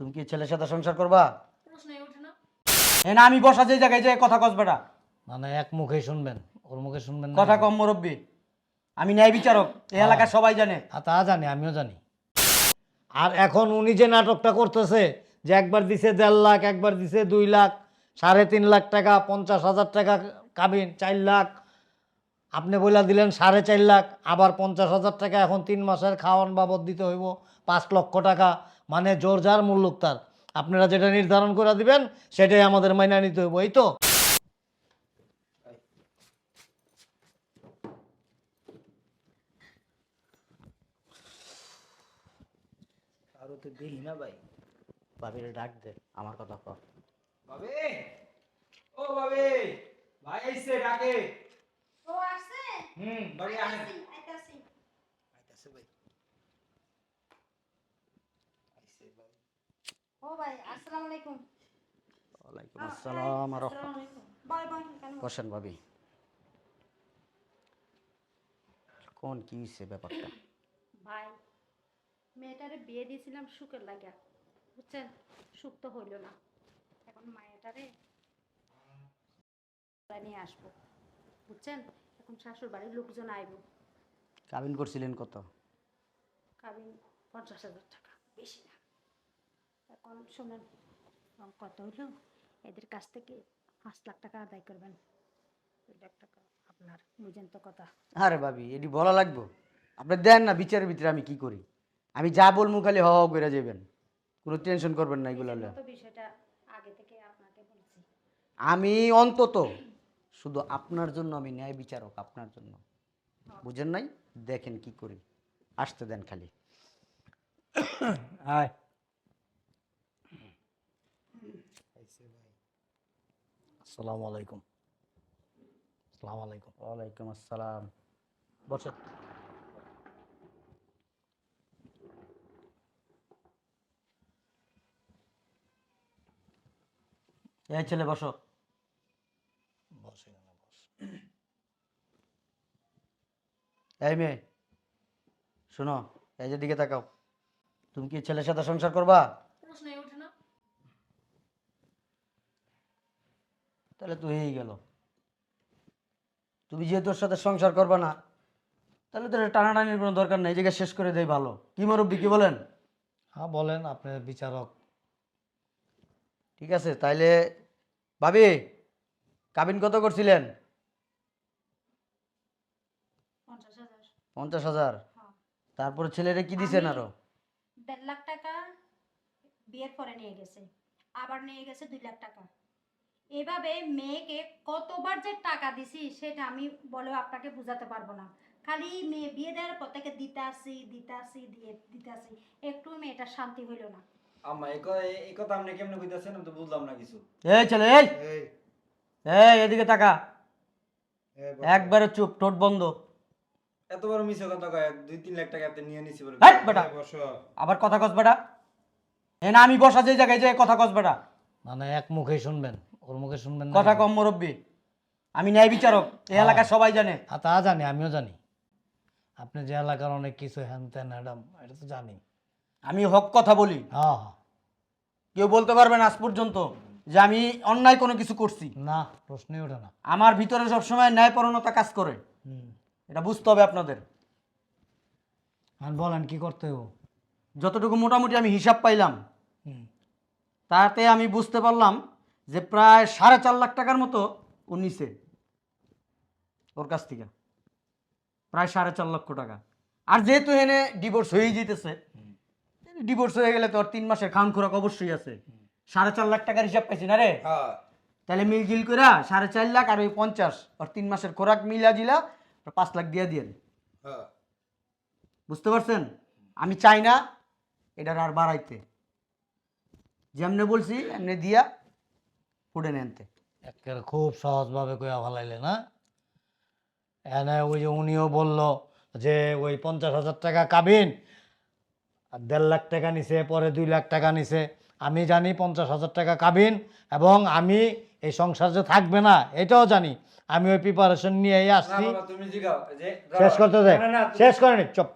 তুমি কি ছেলের সাথে সংসার করবা? প্রশ্নই ওঠে না। এ না আমি বসা যে জায়গায় যে কথা কস বেটা। মানে এক মুখে শুনবেন ওর মুখে শুনবেন না কথা কম মুরব্বী। আমি ন্যায় বিচারক এই এলাকার সবাই জানে। আর তা জানি আমিও জানি। আর এখন উনি যে নাটকটা করতেছে যে একবার দিছে দেড় লাখ একবার দিছে দুই লাখ সাড়ে তিন লাখ টাকা পঞ্চাশ হাজার টাকা কাবিন চার লাখ আপনি বইলা দিলেন সাড়ে চার লাখ আবার পঞ্চাশ হাজার টাকা এখন তিন মাসের খাওয়ান বাবদ দিতে হইব পাঁচ লক্ষ টাকা মানে জোর যার মূল্য তার। আপনারা যেটা নির্ধারণ করে দিবেন সেটাই আমাদের মাইনা নিতে হইব এই তো? আরও তো দেখি না ভাই। ডাক দে আমার কথা কর ভাবি ও ভাবি ভাই আইছে ডাকে। ও আসছে? হুম ভাবি আহেন। আইতাছি। আইতাছে ভাই আইছে ভাই ও ভাই আসসালামু আলাইকুম। ওয়ালাইকুম আসসালাম আর বসেন ভাবি। কোন কি ব্যাপারটা? ভাই মেয়েটারে বিয়ে দিয়েছিলাম সুখের লাগা। বুঝছেন? সুখ তো হইল না। এখন মায়েটারে নিয়ে আসব। বুঝছেন? এখন শাশুড় বাড়ির লোকজন আইব। কাবিন করছিলেন কত? কাবিন পঞ্চাশ হাজার টাকা বেশি না। এখন শোনেন কত হইল এদের কাছ থেকে পাঁচ লাখ টাকা আদায় করবেন। দুই লাখ টাকা আপনার বুঝেন তো কথা। আরে ভাবি এটি বলা লাগবো। আপনি দেন না বিচারের ভিতরে আমি কি করি? আমি যা বলব খালি হ হ করে যাবেন। কোনো টেনশন করবেন না এগুলো বিষয়টা আগে থেকে আপনাকে বলছি। আমি অন্তত শুধু আপনার জন্য আমি ন্যায় বিচারক আপনার জন্য। বুঝেন নাই? দেখেন কি করি। আসতে দেন খালি। আয় আইছে ভাই আসসালামু আলাইকুম। আসসালামু আলাইকুম। ওয়ালাইকুম আসসালাম। বসে এই ছেলে বসো। বস এখানে বস। এই মেয়ে শোনো এই যে দিকে তাকাও। তুমি কি ছেলের সাথে সংসার করবা প্রশ্নই ওঠে না তাহলে তো হয়েই গেল। তুমি যেহেতু ওর সাথে সংসার করবা না তাহলে তো টানাটানির কোনো দরকার নেই জায়গায় শেষ করে দেয় ভালো। কি মুরব্বী কি বলেন? হ্যাঁ বলেন আপনার বিচারক। ঠিক আছে তাইলে ভাবি কাবিন কত করছিলেন? পঞ্চাশ হাজার। হ্যাঁ। তারপরে ছেলেরে কি দিছেন আরও? দেড় লাখ টাকা বিয়ের পরে নিয়ে গেছে। আবার নিয়ে গেছে দুই লাখ টাকা। এভাবে মেয়েকে কতবার যে টাকা দিছি সেটা আমি বলেও আপনাকে বোঝাতে পারব না। খালি মেয়ে বিয়ে দেওয়ার পর থেকে দিতে আসি দিতে আসি দিয়ে দিতে আসি একটু মেয়েটা শান্তি হইল না। আম্মা এই কথা এই কথা আপনি কেমনে কইতাছেন? আমি তো বুঝলাম না কিছু। এই ছেলে এই! এই। এদিকে তাকা। একবারে চুপ ঠোঁট বন্ধ। এত বড় মিছে কথা কয় দুই তিন লাখ টাকা আপনি নিয়ে নিছি বলে। হেই, বেটা। বসো। আবার কথা কস বেটা। এ না আমি বসা যে জায়গায় যে কথা কস বেটা। মানে এক মুখে শুনবেন। ওর মুখে শুনবেন না কথা কম মুরব্বী। আমি ন্যায় বিচারক এই এলাকার সবাই জানে। আর তা জানি আমিও জানি। আপনি যে এলাকার অনেক কিছু হ্যান ত্যান ম্যাডাম এটা তো জানি। আমি হক কথা বলি। হ্যাঁ হ্যাঁ কেউ বলতে পারবেন আজ পর্যন্ত যে আমি অন্যায় কোনো কিছু করছি। না প্রশ্নই ওঠে না। আমার ভিতরে সবসময় ন্যায়পরণতা কাজ করে। হুম। এটা বুঝতে হবে আপনাদের। আর বলেন কি করতে হবে যতটুকু মোটামুটি আমি হিসাব পাইলাম হুম। তাতে আমি বুঝতে পারলাম যে প্রায় সাড়ে চার লাখ টাকার মতো ও নিছে ওর কাছ থেকে। প্রায় সাড়ে চার লক্ষ টাকা। আর যেহেতু এনে ডিভোর্স হয়েই যেতেছে ডিভোর্স হয়ে গেলে তো ওর তিন মাসের খান খোরাক অবশ্যই আছে। সাড়ে চার লাখ টাকার হিসাব পাইছি না রে? হ্যাঁ। তাহলে মিলজিল করে সাড়ে চার লাখ আর ওই পঞ্চাশ আর তিন মাসের খোরাক মিলা জিলা পাঁচ লাখ দিয়ে দিয়ে হ্যাঁ। বুঝতে পারছেন? আমি চাই না এটার আর বাড়াইতে। যেমনে বলছি এমনি দিয়া ফুটে নেনতে একেবারে খুব সহজভাবে কইয়া ভালাইলে না এনে ওই যে উনিও বলল যে ওই পঞ্চাশ হাজার টাকা কাবিন আর দেড় লাখ টাকা নিছে পরে দুই লাখ টাকা নিছে। আমি জানি পঞ্চাশ হাজার টাকা কাবিন এবং আমি এই সংসার যে থাকবে না এটাও জানি। আমি ওই প্রিপারেশন নিয়ে আসছি। শেষ করতে দে শেষ করে নি চপ।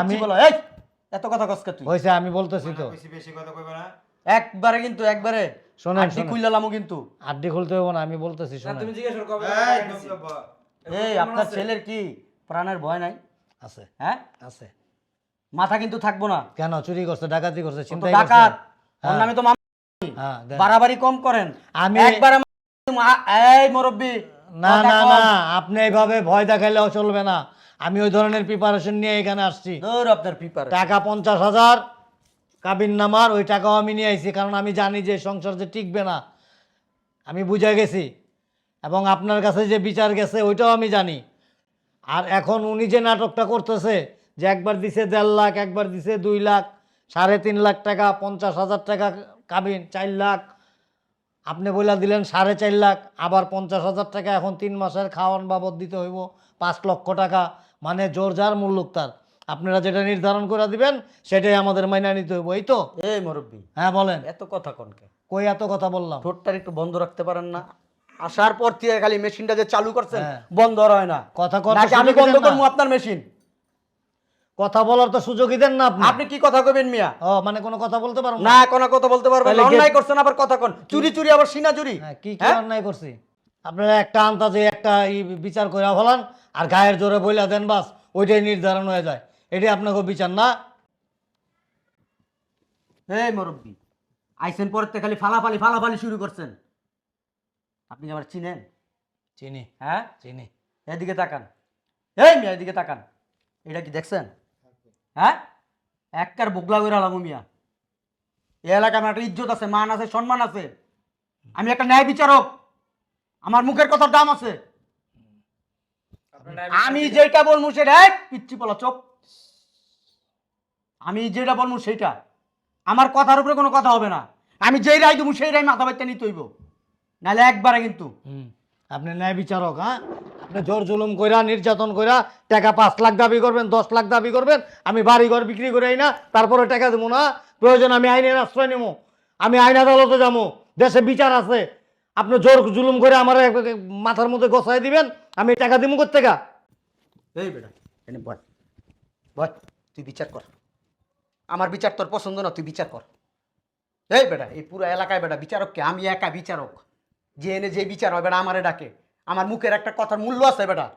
আমি বলো, এই এত কথা কসকে তুই? হয়েছে আমি বলতেছি তো। বেশি বেশি কথা কইবে না। একবারে কিন্তু একবারে। শোনেন, আড্ডি কিন্তু। আড্ডি খুলতে হবে না আমি বলতেছি শোনেন। তুমি জিজ্ঞেস করো কবে এই, আপনার ছেলের কি প্রাণের ভয় নাই? আছে। হ্যাঁ? আছে। মাথা কিন্তু থাকব না। কেন? চুরি করছে ডাকাতি করছে চিন্তা ডাকাত। ওর হ্যাঁ। নামে তো হ্যাঁ বাড়াবাড়ি কম করেন। আমি একবার এই মুরব্বী না না না আপনি এইভাবে ভয় দেখাইলেও চলবে না। আমি ওই ধরনের প্রিপারেশন নিয়ে এখানে আসছি। আপনার পিপার টাকা পঞ্চাশ হাজার কাবিন নামার ওই টাকাও আমি নিয়ে আইছি, কারণ আমি জানি যে সংসার যে টিকবে না। আমি বুঝে গেছি। এবং আপনার কাছে যে বিচার গেছে, ওইটাও আমি জানি। আর এখন উনি যে নাটকটা করতেছে, যে একবার দিছে দেড় লাখ, একবার দিছে দুই লাখ, সাড়ে তিন লাখ টাকা, পঞ্চাশ হাজার টাকা কাবিন, চার লাখ, আপনি বলে দিলেন সাড়ে চার লাখ, আবার পঞ্চাশ হাজার টাকা এখন তিন মাসের খাওয়ান বাবদ দিতে হইব, পাঁচ লক্ষ টাকা মানে জোর যার মূল্য তার। আপনারা যেটা নির্ধারণ করে দিবেন সেটাই আমাদের মাইনা নিতে হইব এই তো? এই মুরব্বী। হ্যাঁ বলেন। এত কথা কনকে কই এত কথা বললাম? ঠোঁটটার একটু বন্ধ রাখতে পারেন না। আসার পর থেকে খালি মেশিনটা যে চালু করছেন হ্যাঁ। বন্ধ আর হয় না। কথা কথা নাকি আমি বন্ধ করব আপনার মেশিন? কথা বলার তো সুযোগই দেন না আপনি আপনি কি কথা কবেন মিয়া? ও মানে কোনো কথা বলতে পারব না? কোনো কথা বলতে পারবেন তাহলে না। অন্যায় করছেন আবার কথা কোন। চুরি চুরি আবার সিনা চুরি হ্যাঁ, কি কি হ্যাঁ? অন্যায় করছি? আপনারা একটা আন্তাজে একটা ই বিচার করে ফেলান আর গায়ের জোরে বইলা দেন বাস ওইটাই নির্ধারণ হয়ে যায়। এটাই আপনাকে বিচার না? এই মুরব্বী আইসেন পরের থেকে খালি ফালাফালি ফালাফালি শুরু করছেন। আপনি কি আমার চিনেন? চিনি। হ্যাঁ? চিনি। এদিকে তাকান। এই মিয়া এদিকে তাকান। এটা কি দেখছেন? হ্যাঁ? এককার বুগলা করে আলাম মিয়া। এই এলাকায় আমার একটা ইজ্জত আছে মান আছে সম্মান আছে। আমি একটা ন্যায় বিচারক। আমার মুখের কথার দাম আছে। আমি যেটা বলব সেটা এই, পিচ্ছি পলা চোপ আমি যেটা বলব সেইটা আমার কথার উপরে কোনো কথা হবে না। আমি যেই রায় দেবো সেই রায় মাথা বাইতে নিতে হইব। নাহলে একবারে কিন্তু হুম। আপনি ন্যায় বিচারক হ্যাঁ? আপনি জোর জুলুম কইরা নির্যাতন কইরা টাকা পাঁচ লাখ দাবি করবেন দশ লাখ দাবি করবেন আমি বাড়ি ঘর বিক্রি করে আই না তারপরে টাকা দেবো না। প্রয়োজন আমি আইনের আশ্রয় নেব আমি আইন আদালতে যাব দেশে বিচার আছে। আপনি জোর জুলুম করে আমার এক- মাথার মধ্যে গোছাই দিবেন আমি টাকা দিব কোথেকে এই বেটা বল। বল তুই বিচার কর। আমার বিচার তোর পছন্দ না তুই বিচার কর। এই বেটা এই পুরো এলাকায় বেটা বিচারক কে আমি একা বিচারক। যে এনে যে বিচার হয় বেটা আমারে ডাকে। আমার মুখের একটা কথার মূল্য আছে বেটা।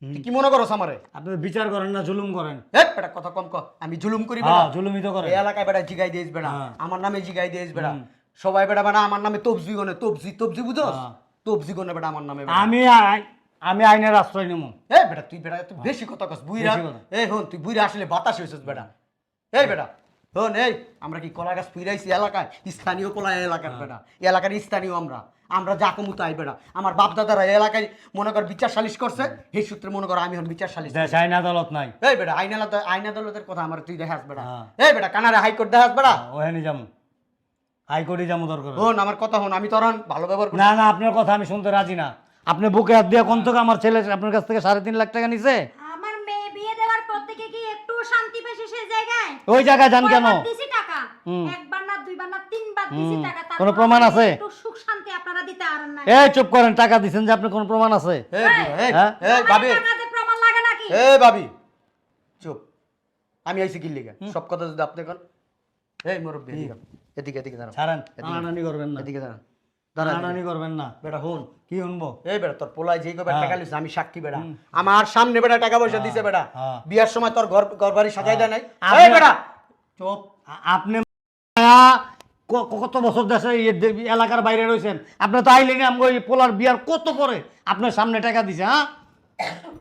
তুই কি মনে করস আমারে? আপনি বিচার করেন না জুলুম করেন। এই বেটা কথা কম কর। আমি জুলুম করি বেটা। হ্যাঁ জুলুমই তো করেন। এই এলাকায় বেটা জিগাই দিয়েছ বেটা। হ্যাঁ। আমার নামে জিগাই দিয়েছ বেটা। সবাই বেটা বেটা আমার নামে তবজি গনে। তবজি তবজি বুঝোস? হ্যাঁ। তবজি গনে বেটা আমার নামে আমি আই- আমি আইনের আশ্রয় নেব। এই বেটা তুই বেটা তুই বেশি কথা কস বুইরা। এ। হন তুই বুইরা আসলে বাতাস হয়েছিস বেটা। এই বেটা হন এই আমরা কি কলা গাছ পুইরাইছি এলাকায়? স্থানীয় কলা এলাকার হ্যাঁ। বেটা এলাকার স্থানীয় আমরা। আমরা যা কমু তাই বেটা। আমার বাপ দাদারা এলাকায় মনে কর বিচার সালিশ করছে সেই সূত্রে মনে কর আমি হন বিচার সালিশ দেশ আইন আদালত নাই। এই বেটা আইন আদালত আইন আদালতের কথা আমার তুই দেখাস বেটা। হ্যাঁ। এই বেটা কানারে হাইকোর্ট দেখাস বেটা। ওখানে যাব হাইকোর্টে যাব দরকার। হন আমার কথা হন আমি তোর ভালো ব্যবহার না না আপনার কথা আমি শুনতে রাজি না। আপনি বুকে হাত দিয়ে কোন থেকে আমার ছেলে আপনার কাছ থেকে সাড়ে তিন লাখ টাকা নিছে আমার মেয়ে বিয়ে দেওয়ার পর থেকে কি একটু শান্তি সেই জায়গায়? ওই জায়গায় যান কেন? দিছি টাকা? একবার না দুইবার না তিনবার দিছি টাকা কোনো প্রমাণ আছে? একটু সুখ শান্তি আপনারা দিতে না এই চুপ করেন টাকা দিছেন যে আপনি কোন প্রমাণ আছে? এই এই হ্যাঁ? ভাবি। টাকাতে প্রমাণ লাগে নাকি? এ ভাবি। চুপ। আমি আইছি কি লিগা সব কথা যদি আপনি কোন। এই মুরব্বি এদিকে এদিকে দাঁড়াও। ছাড়েন। টানাটানি করবেন না। এদিকে দাঁড়ান দাঁড়া করবেন না। বেটা হন কি শুনব এই বেটা তোর পোলায় যেই কবে। টাকা লিস আমি সাক্ষী বেটা। আমার সামনে বেটা টাকা পয়সা দিছে বেটা। বিয়ার সময় তোর ঘর ঘর বাড়ি সাজাই দেয় নাই। এই বেটা! চুপ। আপনি কত বছর দেশে এলাকার বাইরে রয়েছেন? আপনি তো আইলেন আমগো পোলার বিয়ার কত পরে আপনার সামনে টাকা দিছে হ্যাঁ?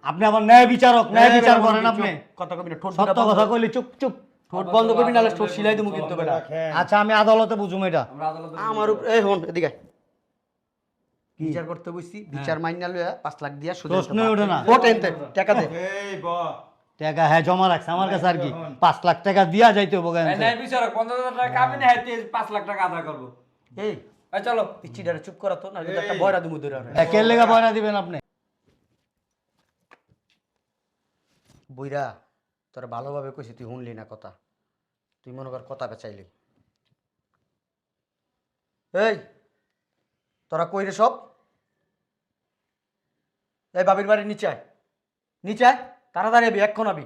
আপনি আবার ন্যায় বিচারক ন্যায় বিচার করেন আপনি। কবি না সত্য কথা। কইলে চুপ চুপ। ঠোঁট বন্ধ করবি নাহলে ঠোঁট সিলাই দেবো কিন্তু বেটা। আচ্ছা আমি আদালতে বুঝুম এটা। আমার উপর এই হন এদিকে বিচার করতে বসছি বিচার মাইনা লইয়া পাঁচ লাখ দিয়া সোজা প্রশ্নই ওঠে না। ওঠ এনতে, টাকা দে। এই ব। টাকা হ্যাঁ জমা রাখছে। আমার কাছে আর কি? পাঁচ লাখ টাকা দিয়া যাইতে হবে এই নাই বিচারক পঞ্চাশ হাজার টাকা কাবিনে হাইতে পাঁচ লাখ টাকা আদায় করব। এই চলো। পিচ্ছিটারে চুপ করা তো না একটা বয়রা দিমু ধরে ওরে। কে লেগা পয়না দিবেন আপনি। বইরা তোরা ভালোভাবে কইছি তুই শুনলি না কথা। তুই মনে কর কথা বেচাইলি। এই তোরা কই রে সব? এই বাবির বাড়ির নিচে আয়। নিচে আয়, তাড়াতাড়ি আবি এক্ষণ আবি।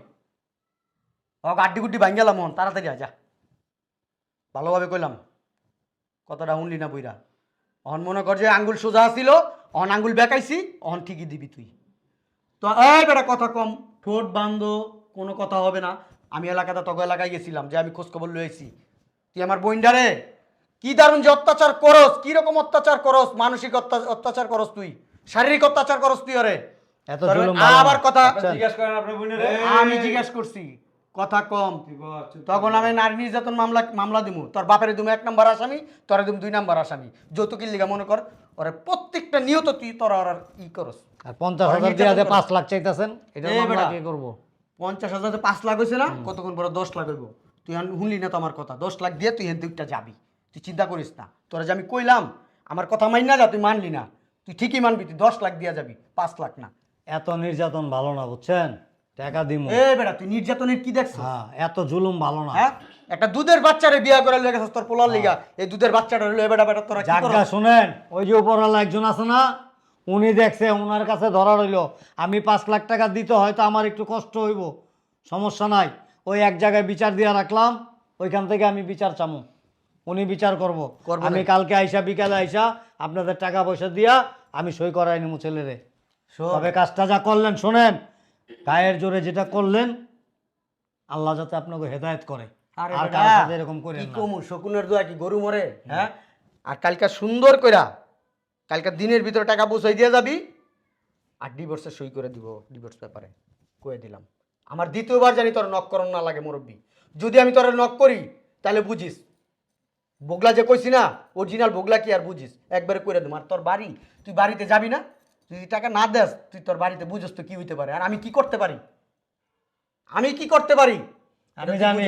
ও গাড্ডি গুড্ডি ভাঙ গেলাম মন, তাড়াতাড়ি আয়, যা। ভালোভাবে কইলাম। কথাটা শুনলি না বইরা অহন মনে কর যে আঙ্গুল সোজা ছিল অহন আঙ্গুল বেকাইছি, অহন ঠিকই দিবি তুই। তো এই বেটা কথা কম, ঠোঁট বান্ধ, কোনো কথা হবে না। আমি এলাকাতে তখন এলাকায় গেছিলাম, যে আমি খোঁজখবর লয়েছি তুই আমার বইন্ডারে কি দারুণ যে অত্যাচার করস কি রকম অত্যাচার করস মানসিক অত্যাচার করস তুই? শারীরিক অত্যাচার করস তুই না। আবার কথা আমি জিজ্ঞেস করছি কথা কম। তখন আমি নারী নির্যাতন মামলা মামলা দিমু। তোর বাপের দিমু এক নম্বর আসামি তোর দিমু দুই নম্বর আসামি। যৌতুকির লিগা মনে কর ওরে প্রত্যেকটা নিয়ত তুই তোর আর ই করস। আর পঞ্চাশ হাজার দিয়ে। পাঁচ লাখ চাইতেছেন এটা মামলা কি করব? পঞ্চাশ হাজার পাঁচ লাখ হয়েছে না কতক্ষণ পরে দশ লাখ হইব? তুই শুনলি না তো আমার কথা দশ লাখ দিয়ে তুই হেন দুইটা যাবি। তুই চিন্তা করিস না। তোরা যে আমি কইলাম আমার কথা মাইন না যা তুই মানলি না। তুই ঠিকই মানবি তুই দশ লাখ দিয়ে যাবি পাঁচ লাখ না। এত নির্যাতন ভালো না বুঝছেন? টাকা দিমু। এ বেটা তুই নির্যাতনের কি দেখছিস? হ্যাঁ এত জুলুম ভালো না। হ্যাঁ? একটা দুধের বাচ্চারে বিয়া করে লেগে তোর পোলার লিগা। এই দুধের বাচ্চাটা এ বেটা বেটা তোরা কি জাগা? শুনেন ওই যে উপরওয়ালা একজন আছে না উনি দেখছে ওনার কাছে ধরা রইল। আমি পাঁচ লাখ টাকা দিতে হয়তো আমার একটু কষ্ট হইব সমস্যা নাই। ওই এক জায়গায় বিচার দিয়ে রাখলাম ওইখান থেকে আমি বিচার চামু। উনি বিচার করব। আমি কালকে আইসা বিকালে আইসা আপনাদের টাকা পয়সা দিয়া আমি সই করাই নিমু ছেলেরে। তবে কাজটা যা করলেন শোনেন গায়ের জোরে যেটা করলেন আল্লাহ যাতে আপনাকে হেদায়েত করে। আরে আর বেটা, কারোর সাথে এরকম করেন কি কমু শকুনের দোয়া কি গরু মরে? হ্যাঁ? আর কালকা সুন্দর কইরা কালকা দিনের ভিতরে টাকা পৌঁছাই দিয়ে যাবি আর ডিভোর্সে সই করে দিব ডিভোর্স পেপারে কয়ে দিলাম। আমার দ্বিতীয়বার জানি তোর নক করন না লাগে মুরব্বী। যদি আমি তোর নক করি তাহলে বুঝিস বগলা যে কইছি না অরিজিনাল বগলা কি আর বুঝিস? একবারে করে দেবো আর তোর বাড়ি? তুই বাড়িতে যাবি না? তুই যদি টাকা না দেস তুই তোর বাড়িতে বুঝিস তো কি হইতে পারে। আর আমি কি করতে পারি? আমি কি করতে পারি? আমি জানি।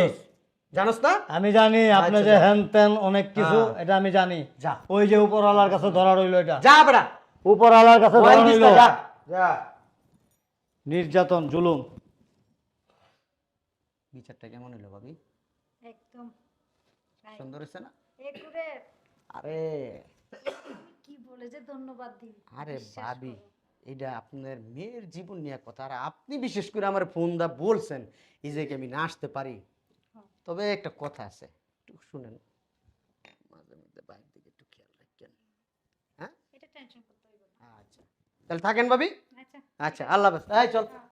জানোস না? আমি জানি আপনি আচ্ছা, যে হ্যান ত্যান অনেক কিছু হ্যাঁ। এটা আমি জানি। যা। ওই যে উপরওয়ালার কাছে ধরা রইল এটা। যা বেড়া উপরওয়ালার কাছে ধরা রইল। যা। যা। নির্যাতন জুলুম। বিচারটা কেমন হলো ভাবি? একদম। সুন্দর হয়েছে না? আরে। কি বলে যে ধন্যবাদ দিই আরে ভাবি এটা আপনার মেয়ের জীবন নিয়ে কথা। আর আপনি বিশেষ করে আমার ফোন দা বলছেন এই যে আমি না আসতে পারি। হ্যাঁ। তবে একটা কথা আছে একটু শুনেন। মাঝে মধ্যে বাইরের দিকে একটু খেয়াল রাখেন। হ্যাঁ? এটা টেনশন করতে হইব না। আচ্ছা। তাহলে থাকেন ভাবি? আচ্ছা। আচ্ছা আল্লাহ হাফেজ। এই চল।